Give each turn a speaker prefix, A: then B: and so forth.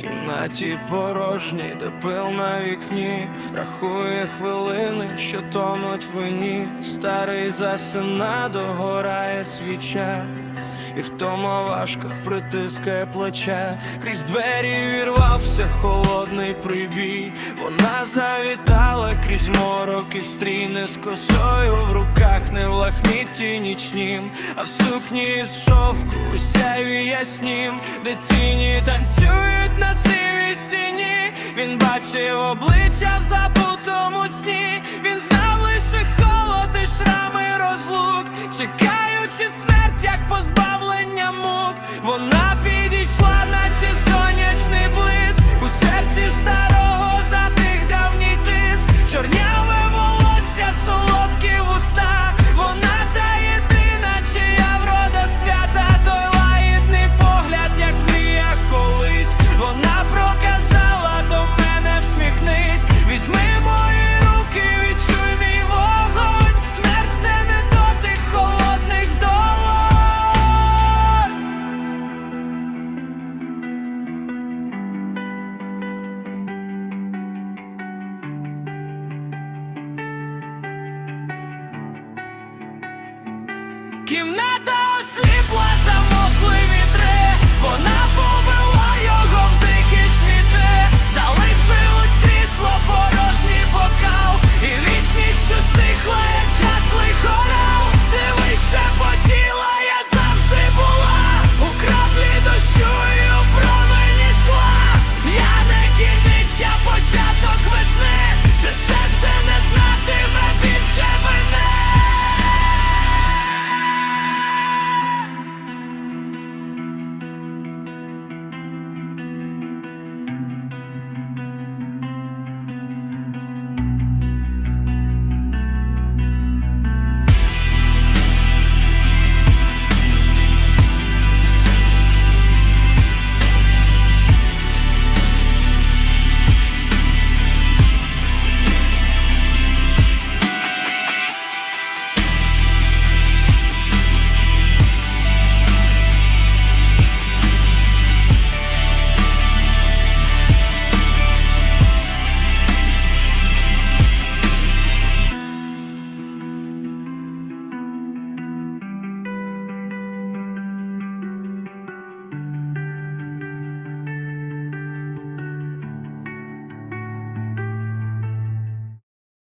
A: кімнаті порожній, де пил на вікні, рахує хвилини, що тонуть вині. Старий засина догорає свіча, і втома важко притискає плече. Крізь двері вірвався холодний прибій. Вона завітала крізь морок і стріне з косою в руках, не в лахмітті нічнім, а в сукні з шовку у сяйві яснім, де тіні танцюють на сивій стіні. Він бачив обличчя в забутому сні. Він знав лише холод і шрами розлук, чекаючи смерть, як позбавлення мук. Вона you know